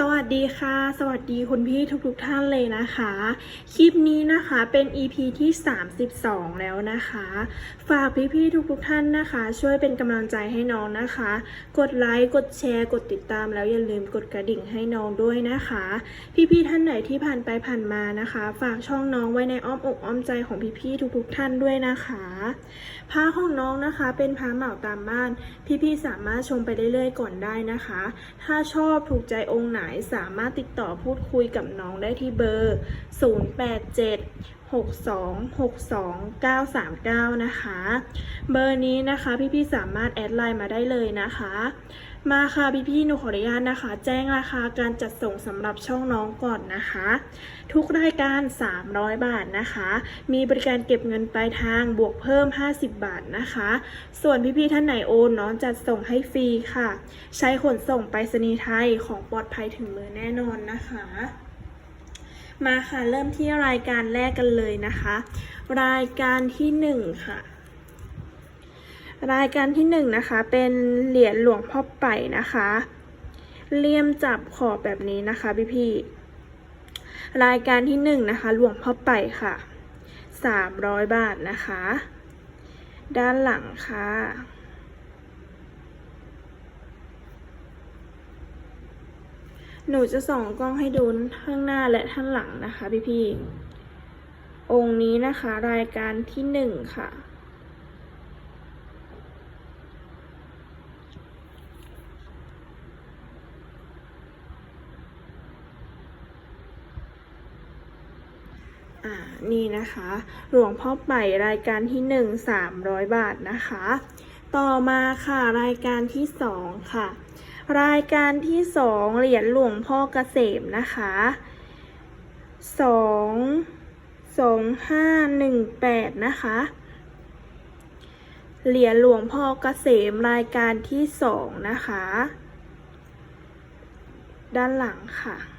สวัสดีค่ะ สวัสดีคุณพี่ทุกๆทท่านเลยนะคะ คลิปนี้นะคะเป็น EP ที่ 32 แล้วนะคะ ฝากพี่ๆทุกๆทท่านนะคะ ช่วยเป็นกำลังใจให้น้องนะคะ กดไลค์กดแชร์กดติดตามแล้วอย่าลืมกดกระดิ่งให้น้องด้วยนะคะ พี่ๆท่านไหนที่ผ่านไปผ่านมานะคะ ฝากช่องน้องไว้ในอ้อมอกอ้อมใจของพี่ๆทุกๆท่านด้วยนะคะผ้าของน้องนะคะเป็นผ้าเหมาตามบ้าน พี่ๆสามารถชมไปเรื่อยๆก่อนได้นะคะ ถ้าชอบถูกใจองค์ไหนสามารถติดต่อพูดคุยกับน้องได้ที่เบอร์ 087 62 62 939 นะคะ เบอร์นี้นะคะพี่ๆสามารถแอดไลน์มาได้เลยนะคะ มาค่ะพี่ๆหนูขออนุญาตนะคะ แจ้งราคาการจัดส่งสำหรับช่องน้องก่อนนะคะ ทุกรายการ 300 บาทนะคะ มีบริการเก็บเงินปลายทางบวกเพิ่ม 50 บาทนะคะ ส่วนพี่ๆท่านไหนโอนน้องจัดส่งให้ฟรีค่ะ ใช้ขนส่งไปรษณีย์ไทยของปลอดภัยถึงมือแน่นอนนะคะมาค่ะเริ่มที่รายการแรกกันเลยนะคะ รายการที่หนึ่งค่ะ รายการที่หนึ่งนะคะ เป็นเหรียญหลวงพ่อไป่นะคะ เลี่ยมจับขอบแบบนี้นะคะพี่พี่รายการที่หนึ่งนะคะหลวงพ่อไป่ค่ะสามร้อยบาทนะคะ ด้านหลังค่ะหนูจะส่องกล้องให้ดูข้างหน้าและข้างหลังนะคะพี่พี่องค์นี้นะคะรายการที่หนึ่งค่ะ อ่านี่นะคะ หลวงพ่อไป่รายการที่หนึ่งสามร้อยบาทนะคะ ต่อมาค่ะรายการที่สองค่ะ รายการที่สองเหรียญหลวงพ่อเกษมนะคะสองสองห้าหนึ่งแปดนะคะ เหรียญหลวงพ่อเกษมรายการที่สองนะคะ ด้านหลังค่ะ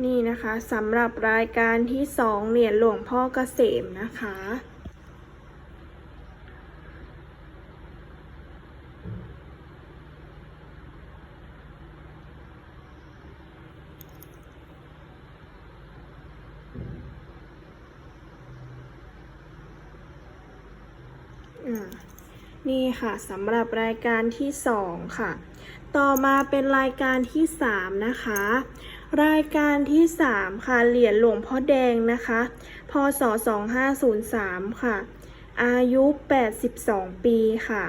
นี่นะคะสำหรับรายการที่สองเหรียญหลวงพ่อเกษมนะคะ นี่ค่ะสำหรับรายการที่สองค่ะ ต่อมาเป็นรายการที่สามนะคะ รายการที่สามค่ะ เหรียญหลวงพ่อแดงนะคะ พศ 2503 ค่ะ อายุ 82 ปีค่ะ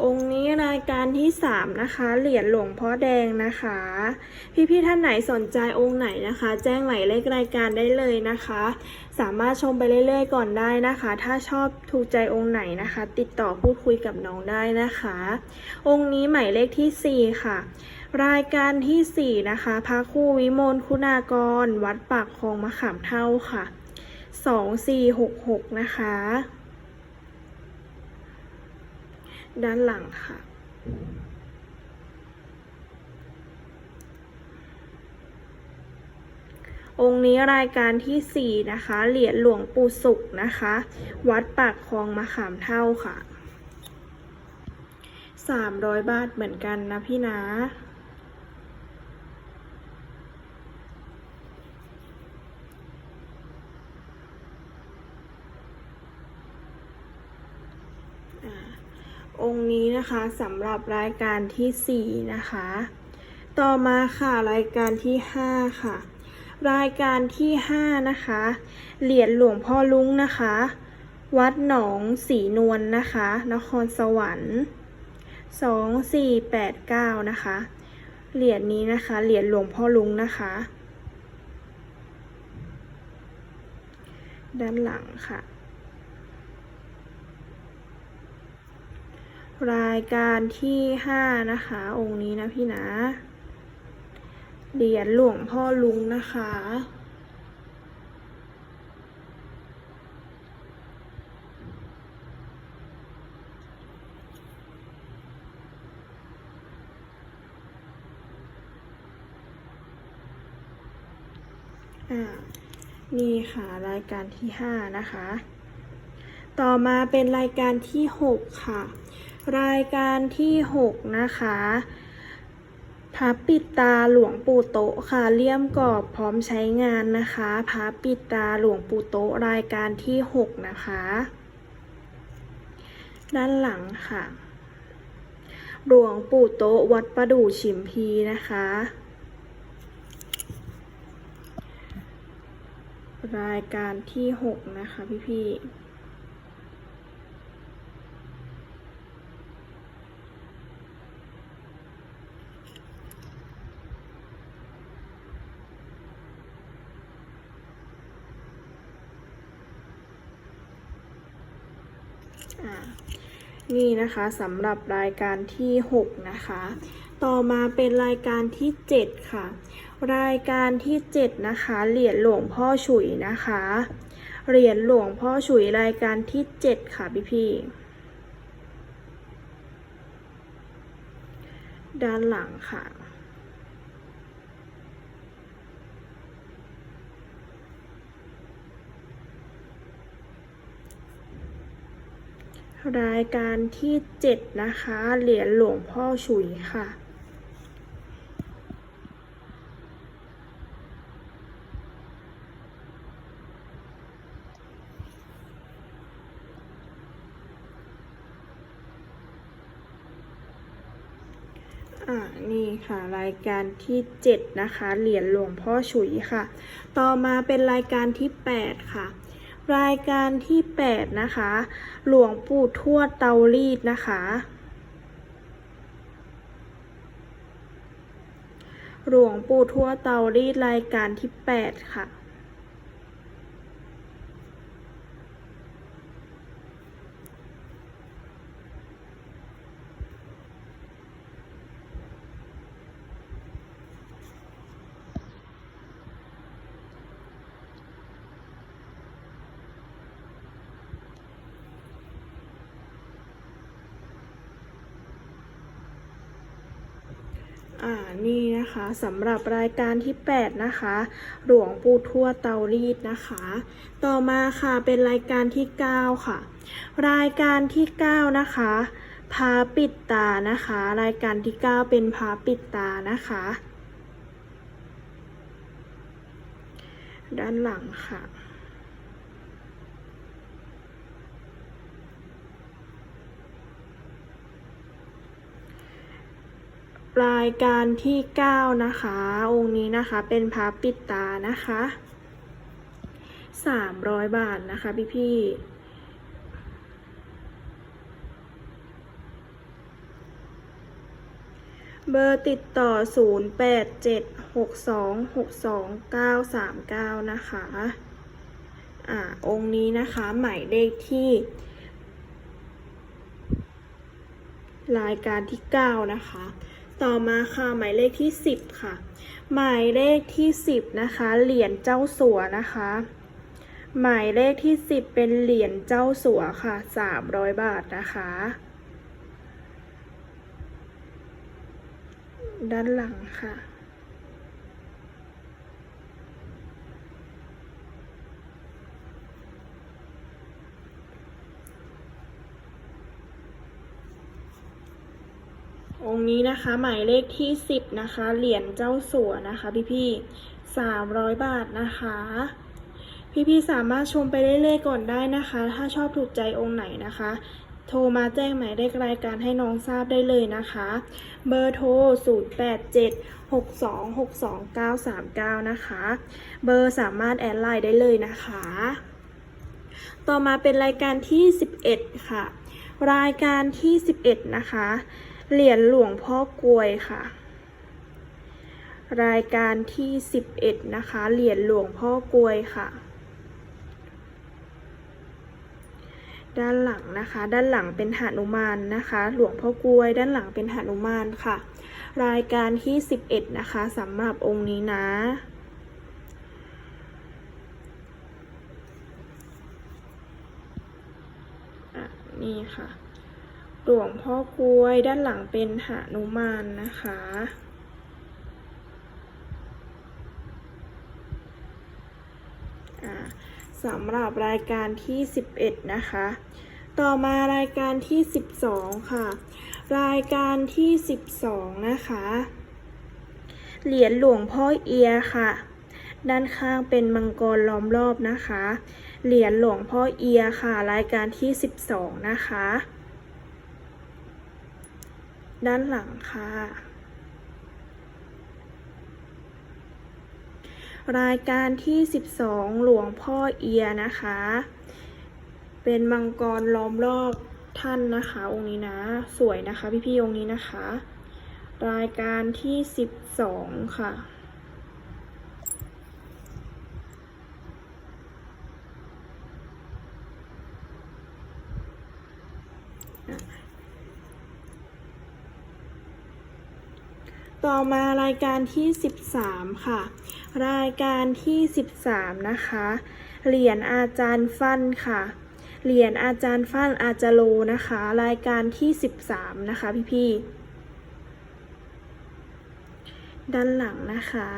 องค์นี้รายการที่สามนะคะ เหรียญหลวงพ่อแดงนะคะ พี่ๆท่านไหนสนใจองค์ไหนนะคะ แจ้งหมายเลขรายการได้เลยนะคะ สามารถชมไปเรื่อยๆก่อนได้นะคะ ถ้าชอบถูกใจองค์ไหนนะคะ ติดต่อพูดคุยกับน้องได้นะคะ องค์นี้หมายเลขที่สี่ค่ะ รายการที่สี่นะคะพระคู่วิมลคุณากร วัดปากคลองมะขามเท่าค่ะสองสี่หกหกนะคะ ด้านหลังค่ะ องค์นี้รายการที่ 4 นะคะ เหรียญหลวงปู่สุขนะคะ วัดปากคลองมะขามเท่าค่ะ 300 บาทเหมือนกันนะพี่นะ องนี้นะคะสำหรับรายการที่ 4 นะคะ ต่อมาค่ะรายการที่ 5 ค่ะ รายการที่ 5 นะคะ เหรียญหลวงพ่อลุงนะคะ วัดหนองสีนวลนนะคะ นครสวรรค์ 2489 นะคะ เหรียญนี้นะคะ เหรียญหลวงพ่อลุงนะคะ ด้านหลังค่ะ รายการที่ห้านะคะ องค์นี้นะพี่นะเหรียญหลวงพ่อลุงนะคะอ่านี่ค่ะรายการที่ห้านะคะ ต่อมาเป็นรายการที่หกค่ะ รายการที่หกนะคะพระปิดตาหลวงปู่โตะค่ะเลี่ยมกรอบพร้อมใช้งานนะคะพระปิดตาหลวงปู่โตะรายการที่หกนะคะ ด้านหลังค่ะ หลวงปู่โตะวัดประดู่ฉิมพีนะคะ รายการที่หกนะคะพี่พี่ นี่นะคะสำหรับรายการที่หกนะคะ ต่อมาเป็นรายการที่เจ็ดค่ะ รายการที่เจ็ดนะคะ เหรียญหลวงพ่อฉุยนะคะ เหรียญหลวงพ่อฉุยรายการที่เจ็ดค่ะพี่พี่ด้านหลังค่ะ รายการที่เจ็ดนะคะ เหรียญหลวงพ่อฉุยค่ะ อ่า นี่ค่ะ รายการที่ 7 นะคะ เหรียญหลวงพ่อฉุยค่ะ ต่อมาเป็นรายการที่ 8 ค่ะ รายการที่ 8 นะคะ หลวงปู่ทวดเตารีดนะคะ หลวงปู่ทวดเตารีดรายการที่ 8 ค่ะ อ่านี่นะคะสำหรับรายการที่ 8 นะคะ หลวงปู่ทั่วเตารีดนะคะ ต่อมาค่ะเป็นรายการที่ 9 ค่ะ รายการที่ 9 นะคะพาปิดตานะคะ รายการที่ 9 เป็นพาปิดตานะคะ ด้านหลังค่ะ รายการที่ 9 นะคะ องค์นี้นะคะเป็นพระปิดตานะคะ 300 บาทนะคะพี่พี่เบอร์ติดต่อ 0876262939 นะคะ อ่า องค์นี้นะคะ หมายเลขที่ รายการที่ 9 นะคะ ต่อมาค่ะหมายเลขที่ 10 ค่ะ หมายเลขที่ 10 นะคะ เหรียญเจ้าสัวนะคะ หมายเลขที่ 10 เป็นเหรียญเจ้าสัวค่ะ 300 บาทนะคะ ด้านหลังค่ะ องค์นี้นะคะหมายเลขที่ 10 นะคะ เหรียญเจ้าสัวนะคะ พี่พี่สามร้อยบาทนะคะ พี่พี่สามารถชมไปเรื่อยๆก่อนได้นะคะ ถ้าชอบถูกใจองค์ไหนนะคะ โทรมาแจ้งหมายเลขรายการให้น้องทราบได้เลยนะคะ เบอร์โทร 0876262939 นะคะ เบอร์สามารถแอดไลน์ได้เลยนะคะ ต่อมาเป็นรายการที่ 11 ค่ะ รายการที่ 11 นะคะ เหรียญหลวงพ่อกลวยค่ะ รายการที่ 11 นะคะ เหรียญหลวงพ่อกลวยค่ะ ด้านหลังนะคะ ด้านหลังเป็นหนุมานนะคะ หลวงพ่อกลวย ด้านหลังเป็นหนุมานค่ะ รายการที่ 11 นะคะสำหรับองค์นี้นะนี่ค่ะ หลวงพ่อกล้วยด้านหลังเป็นหานุมานนะคะ สำหรับรายการที่ 11 นะคะ ต่อมารายการที่ 12 ค่ะ รายการที่ 12 นะคะ เหรียญหลวงพ่อเอียค่ะ ด้านข้างเป็นมังกรล้อมรอบนะคะ เหรียญหลวงพ่อเอียค่ะ รายการที่ 12 นะคะ ด้านหลังค่ะ รายการที่ 12 หลวงพ่อเอียนะคะ เป็นมังกรล้อมรอบท่านนะคะ องค์นี้นะ สวยนะคะ พี่ๆองค์นี้นะคะ รายการที่ 12 ค่ะ ต่อมารายการที่ 13 ค่ะ รายการที่ 13 นะคะ เหรียญอาจารย์ฟันค่ะ เหรียญอาจารย์ฟันอาจารโลนะคะ รายการที่ 13 นะคะพี่ๆด้านหลังนะคะ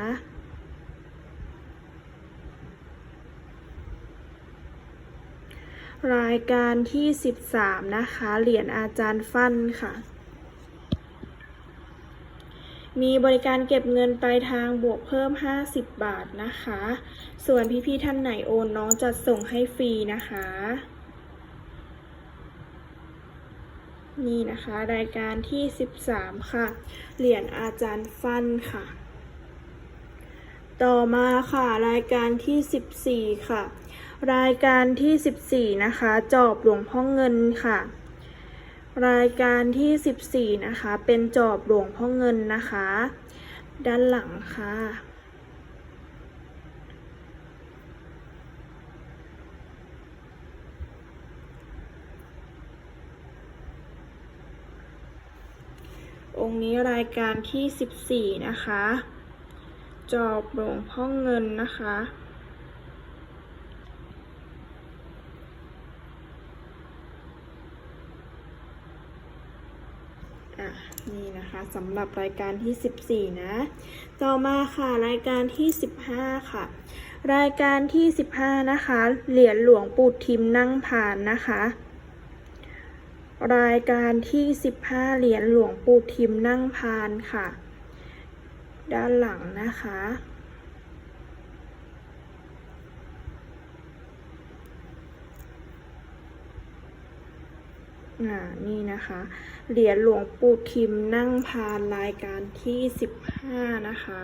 รายการที่ 13 นะคะ เหรียญอาจารย์ฟันค่ะ มีบริการเก็บเงินปลายทางบวกเพิ่ม 50 บาทนะคะ ส่วนพี่ๆท่านไหนโอนน้องจัดส่งให้ฟรีนะคะ นี่นะคะ รายการที่ 13 ค่ะ เหรียญอาจารย์ฟันค่ะ ต่อมาค่ะรายการที่ 14 ค่ะ รายการที่ 14 นะคะ จอบหลวงพ่อเงินค่ะ รายการที่ 14 นะคะ เป็นจอบหลวงพ่อเงินนะคะ ด้านหลังค่ะ องค์นี้รายการที่ 14 นะคะ จอบหลวงพ่อเงินนะคะอะ นะคะสำหรับรายการที่ 14 นะ ต่อมาค่ะรายการที่ 15 ค่ะ รายการที่ 15 นะคะ เหรียญหลวงปู่ทิมนั่งผ่านนะคะ รายการที่ 15 เหรียญหลวงปู่ทิมนั่งพานค่ะ ด้านหลังนะคะ อ่านี่นะคะ เหรียญหลวงปู่ทิมนั่งพานรายการที่ 15 นะคะ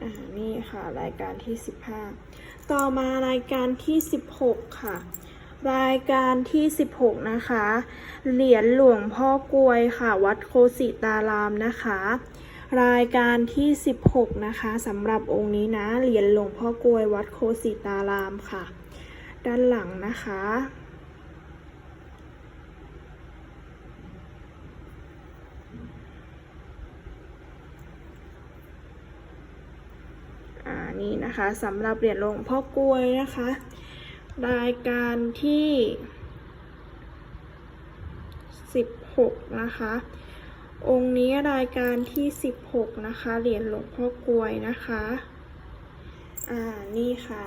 อ่านี่ค่ะ รายการที่ 15 ต่อมารายการที่ 16 ค่ะ รายการที่ 16 นะคะ เหรียญหลวงพ่อกลวยค่ะ วัดโคสิตารามนะคะ รายการที่ 16 นะคะสำหรับองค์นี้นะ เหรียญหลวงพ่อกลวยวัดโคสิตารามค่ะ ด้านหลังนะคะ อ่า นี่นะคะสำหรับเหรียญหลวงพ่อกลวยนะคะ รายการที่ 16 นะคะ องค์นี้รายการที่ 16 นะคะ เหรียญหลวงพ่อกลวยนะคะ อ่า นี่ค่ะ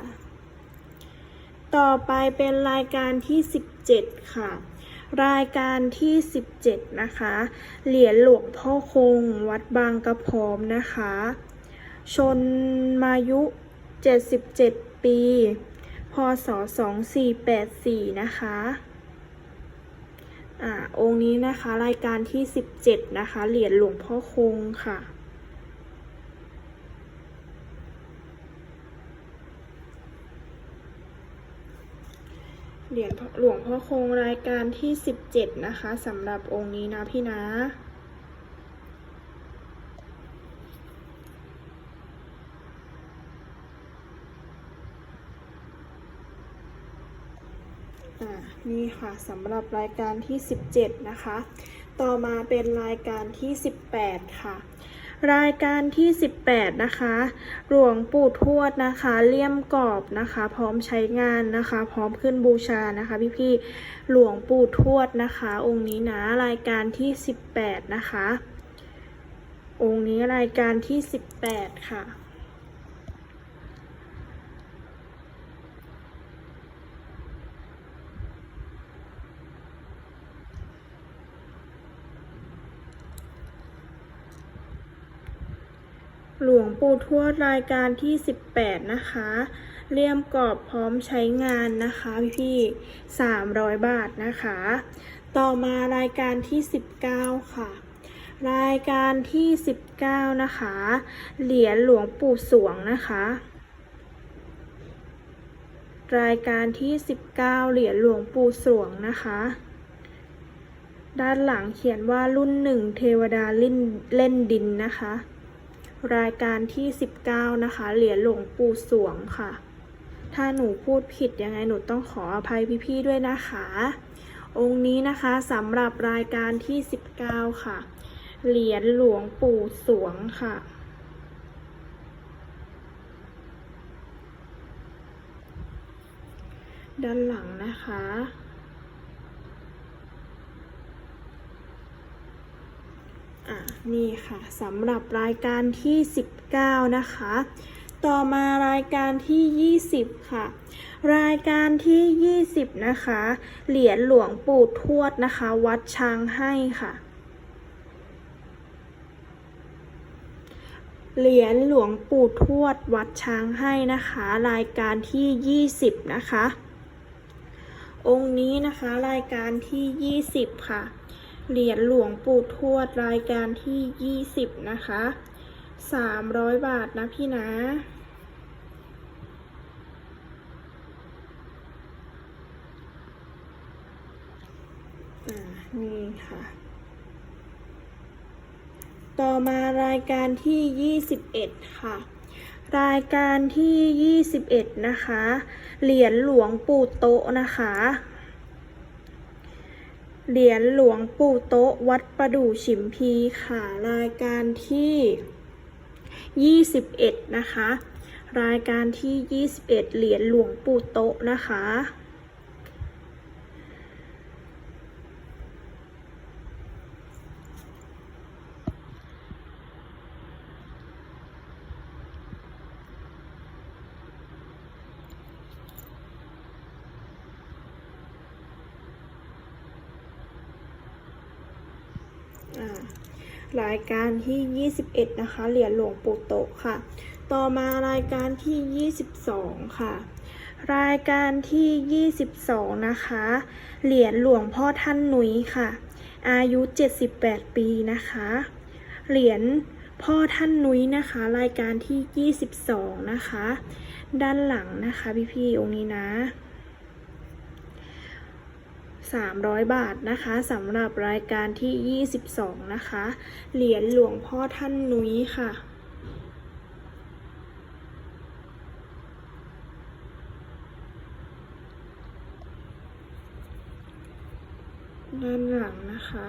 ต่อไปเป็นรายการที่ 17 ค่ะ รายการที่ 17 นะคะ เหรียญหลวงพ่อคง วัดบางกระพร้อมนะคะ ชนมายุ 77 ปี พศ 2484 นะคะอ่าองค์นี้นะคะรายการที่ 17 นะคะ เหรียญหลวงพ่อคงค่ะ เหรียญหลวงพ่อคงรายการที่ 17 นะคะสำหรับองค์นี้นะพี่นะ นี่ค่ะสำหรับรายการที่ 17 นะคะ ต่อมาเป็นรายการที่ 18 ค่ะ รายการที่ 18 นะคะ หลวงปู่ทวดนะคะ เลี่ยมกรอบนะคะ พร้อมใช้งานนะคะ พร้อมขึ้นบูชานะคะ พี่ๆหลวงปู่ทวดนะคะ องค์นี้นะรายการที่ 18 นะคะ องค์นี้รายการที่ 18 ค่ะ หลวงปู่ทวดรายการที่ 18 นะคะเลี่ยมกรอบพร้อมใช้งานนะคะพี่ๆ300 บาทนะคะ ต่อมารายการที่ 19 ค่ะ รายการที่ 19 นะคะ เหรียญหลวงปู่สวงนะคะ รายการที่ 19 เหรียญหลวงปู่สวงนะคะด้านหลังเขียนว่ารุ่นหนึ่งเทวดาเล่นเล่นดินนะคะ รายการที่ 19 นะคะ เหรียญหลวงปู่สวงค่ะ ถ้าหนูพูดผิดยังไงหนูต้องขออภัยพี่ๆด้วยนะคะ องค์นี้นะคะสำหรับรายการที่ 19 ค่ะ เหรียญหลวงปู่สวงค่ะ ด้านหลังนะคะ อะนี่ค่ะสำหรับรายการที่ 19 นะคะ ต่อมารายการที่ 20 ค่ะ รายการที่ 20 นะคะ เหรียญหลวงปู่ทวดนะคะ วัดช้างให้ค่ะเหรียญหลวงปู่ทวดวัดช้างให้นะคะ รายการที่ 20 นะคะ องค์นี้นะคะรายการที่ 20 ค่ะ เหรียญหลวงปู่ทวดรายการที่ 20 นะคะ300 บาทนะพี่นะ นี่ค่ะ ต่อมารายการที่ 21 ค่ะ รายการที่ 21 นะคะ เหรียญหลวงปู่โตนะคะ เหรียญหลวงปู่โต๊ะวัดประดู่ฉิมพีค่ะรายการที่ 21 นะคะ รายการที่ 21 เหรียญหลวงปู่โต๊ะนะคะ รายการที่ 21 นะคะ เหรียญหลวงปู่โตค่ะ ต่อมารายการที่ 22 ค่ะ รายการที่ 22 นะคะ เหรียญหลวงพ่อท่านหนุยค่ะ อายุ 78 ปีนะคะ เหรียญพ่อท่านนุ้ยนะคะ รายการที่ 22 นะคะ ด้านหลังนะคะ พี่ๆองค์นี้นะ 300 บาทนะคะสำหรับรายการที่ 22 นะคะ เหรียญหลวงพ่อท่านนุ้ยค่ะด้านหลังนะคะ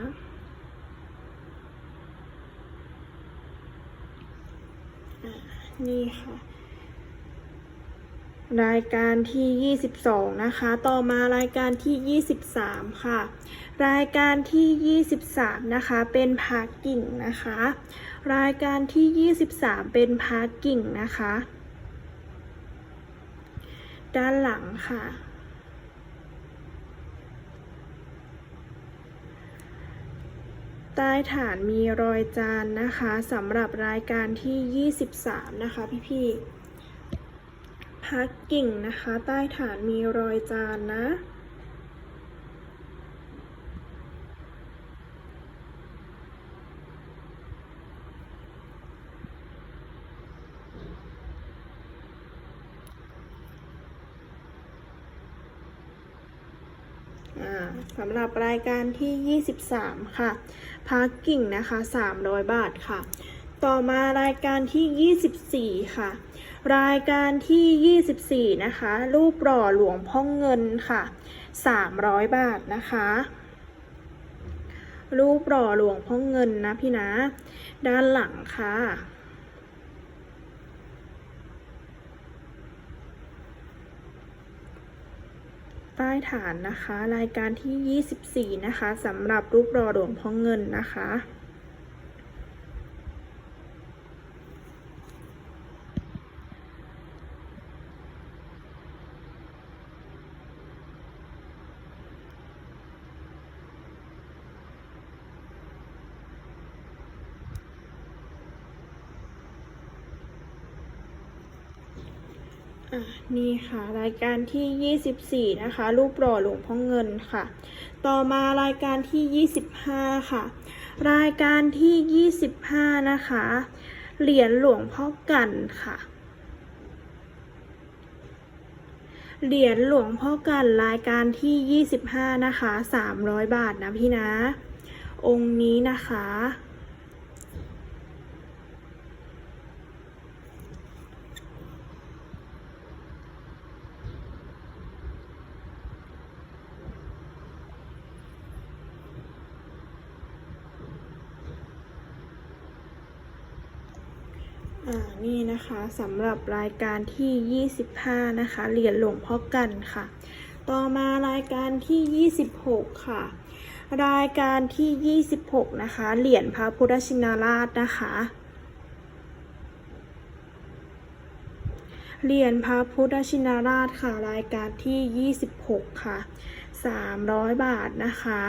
นี่ค่ะ รายการที่ 22 นะคะ ต่อมารายการที่ 23 ค่ะ รายการที่ 23 นะคะ เป็นพาร์กิ่งนะคะ รายการที่ 23 เป็นพาร์กิ่งนะคะ ด้านหลังค่ะ ใต้ฐานมีรอยจานนะคะสำหรับรายการที่ 23 นะคะพี่ๆ พักกิ่งนะคะ ใต้ฐานมีรอยจานนะ สำหรับรายการที่ 23 ค่ะพาร์กิ่งนะคะ 300 บาทค่ะ ต่อมารายการที่ 24 ค่ะ รายการที่ 24 นะคะ รูปหล่อหลวงพ่อเงินค่ะ 300 บาทนะคะ รูปหล่อหลวงพ่อเงินนะพี่นะ ด้านหลังค่ะใต้ฐานนะคะ รายการที่ 24 นะคะสำหรับรูปหล่อหลวงพ่อเงินนะคะ นี่ค่ะรายการที่ 24 นะคะ รูปหล่อหลวงพ่อเงินค่ะ ต่อมารายการที่ 25 ค่ะ รายการที่ 25 นะคะ เหรียญหลวงพ่อกันค่ะ เหรียญหลวงพ่อกันรายการที่ 25 นะคะ 300 บาทนะพี่นะ องค์นี้นะคะ อ่า นี่นะคะสำหรับรายการที่ 25 นะคะเหรียญหลวงพ่อกันค่ะ ต่อมารายการที่ 26 ค่ะ รายการที่ 26 นะคะเหรียญพระพุทธชินราชนะคะเหรียญพระพุทธชินราชค่ะรายการที่ 26 ค่ะ 300 บาทนะคะ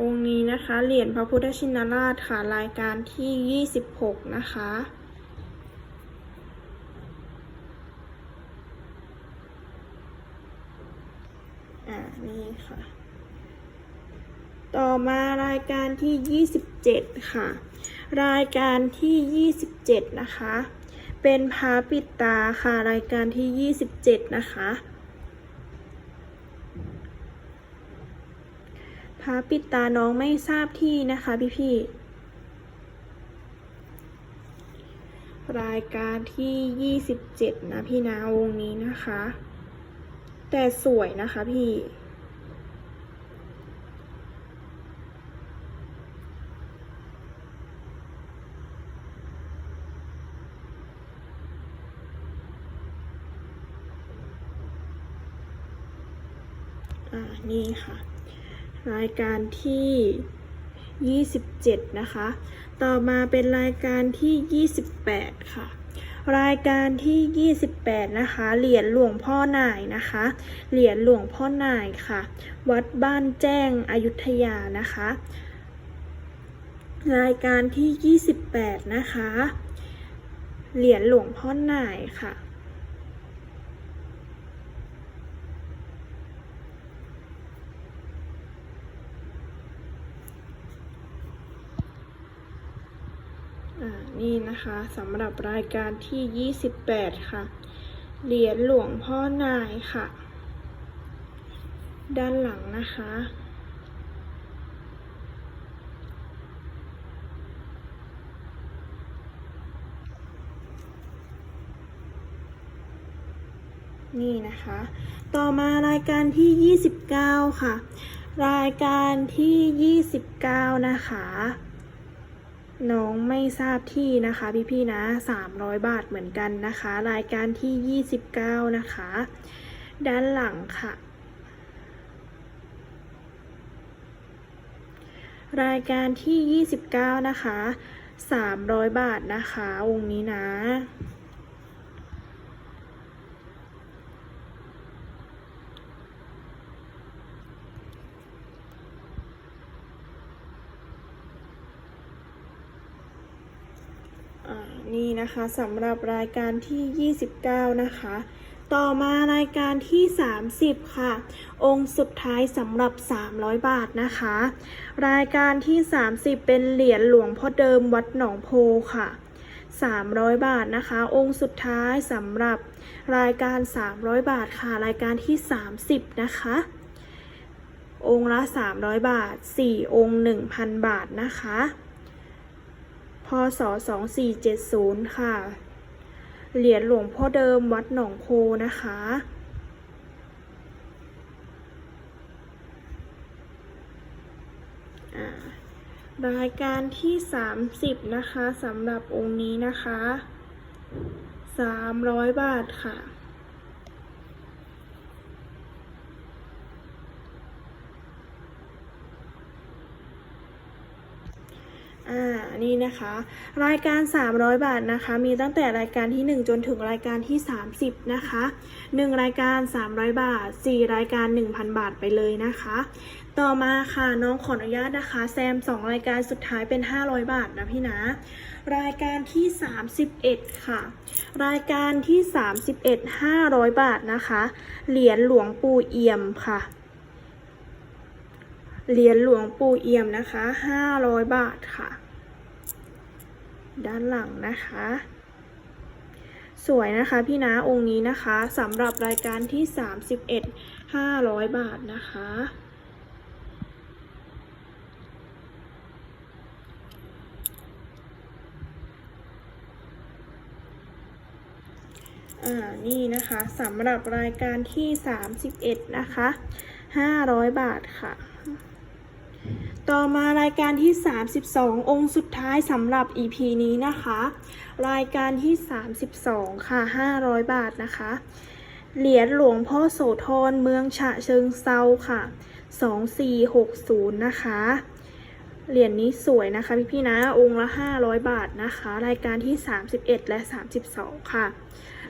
องค์นี้นะคะ เหรียญพระพุทธชินราชค่ะ รายการที่ 26 นะคะ อ่า นี่ค่ะ ต่อมารายการที่ 27 ค่ะ รายการที่ 27 นะคะ เป็นพาปิดตาค่ะ รายการที่ 27 นะคะ พระปิดตาน้องไม่ทราบที่นะคะพี่พี่รายการที่ 27 นะพี่นาวงนี้นะคะ แต่สวยนะคะพี่ อ่า นี่ค่ะ รายการที่ 27 นะคะ ต่อมาเป็นรายการที่ 28 ค่ะ รายการที่ 28 นะคะ เหรียญหลวงพ่อหน่ายนะคะ เหรียญหลวงพ่อหน่ายค่ะ วัดบ้านแจ้งอยุธยานะคะ รายการที่ 28 นะคะ เหรียญหลวงพ่อหน่ายค่ะ นี่นะคะสำหรับรายการที่ 28 ค่ะ เหรียญหลวงพ่อนายค่ะ ด้านหลังนะคะ นี่นะคะ ต่อมารายการที่ 29 ค่ะ รายการที่ 29 นะคะ น้องไม่ทราบที่นะคะพี่ๆนะ 300 บาทเหมือนกันนะคะ รายการที่ 29 นะคะ ด้านหลังค่ะ รายการที่ 29 นะคะ 300 บาทนะคะวงนี้นะ อ่า นะคะสำหรับรายการที่ 29 นะคะ ต่อมารายการที่ 30 ค่ะ องค์สุดท้ายสำหรับ 300 บาทนะคะ รายการที่ 30 เป็นเหรียญหลวงพ่อเดิมวัดหนองโพค่ะ 300 บาทนะคะ องค์สุดท้ายสำหรับรายการ 300 บาทค่ะ รายการที่ 30 นะคะองค์ละ 300 บาท 4 องค์ 1,000 บาทนะคะ พศ 2470 ค่ะ เหรียญหลวงพ่อเดิมวัดหนองโพนะคะ รายการที่ 30 นะคะสำหรับองค์นี้นะคะ 300 บาทค่ะ อ่า นี่นะคะ รายการ 300 บาทนะคะ มีตั้งแต่รายการที่ 1 จนถึงรายการที่ 30 นะคะ 1 รายการ 300 บาท 4 รายการ 1,000 บาทไปเลยนะคะ ต่อมาค่ะน้องขออนุญาตนะคะ แซม 2 รายการสุดท้ายเป็น 500 บาทนะพี่นะ รายการที่ 31 ค่ะ รายการที่ 31 500 บาทนะคะ เหรียญหลวงปู่เอี่ยมค่ะ เหรียญหลวงปู่เอี่ยมนะคะ500บาทค่ะ ด้านหลังนะคะ สวยนะคะพี่นะองค์นี้นะคะสำหรับรายการที่31 500บาทนะคะอ่า นี่นะคะสำหรับรายการที่ 31 นะคะ 500 บาทค่ะ ต่อมารายการที่ 32 องค์สุดท้ายสำหรับ EP นี้นะคะ รายการที่ 32 ค่ะ 500 บาทนะคะ เหรียญหลวงพ่อโสธรเมืองฉะเชิงเซาค่ะ 2460 นะคะ เหรียญนี้สวยนะคะพี่พี่ๆนะ องค์ละ 500 บาทนะคะ รายการที่ 31 และ 32 ค่ะ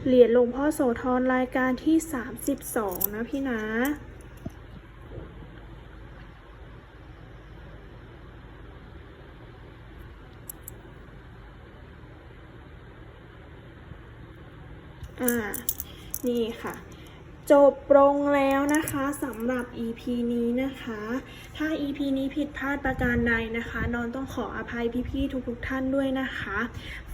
เหรียญหลวงพ่อโสธรรายการที่ 32 นะพี่นะ นี่ค่ะ จบลงแล้วนะคะสำหรับ EP นี้นะคะ ถ้า EP นี้ผิดพลาดประการใดนะคะ นอนต้องขออภัยพี่ๆทุกๆท่านด้วยนะคะ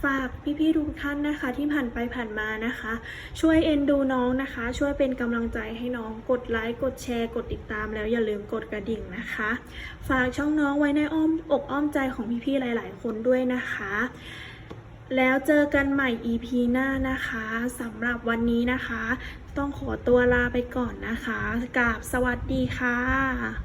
ฝากพี่ๆทุกท่านนะคะ ที่ผ่านไปผ่านมานะคะ ช่วยเอ็นดูน้องนะคะ ช่วยเป็นกำลังใจให้น้องกดไลค์กดแชร์ กดติดตามแล้วอย่าลืมกดกระดิ่งนะคะ ฝากช่องน้องไว้ในอ้อมอกอ้อมใจของพี่ๆหลาย ๆ คนด้วยนะคะ แล้วเจอกันใหม่ EP หน้านะคะสำหรับวันนี้นะคะ ต้องขอตัวลาไปก่อนนะคะกราบสวัสดีค่ะ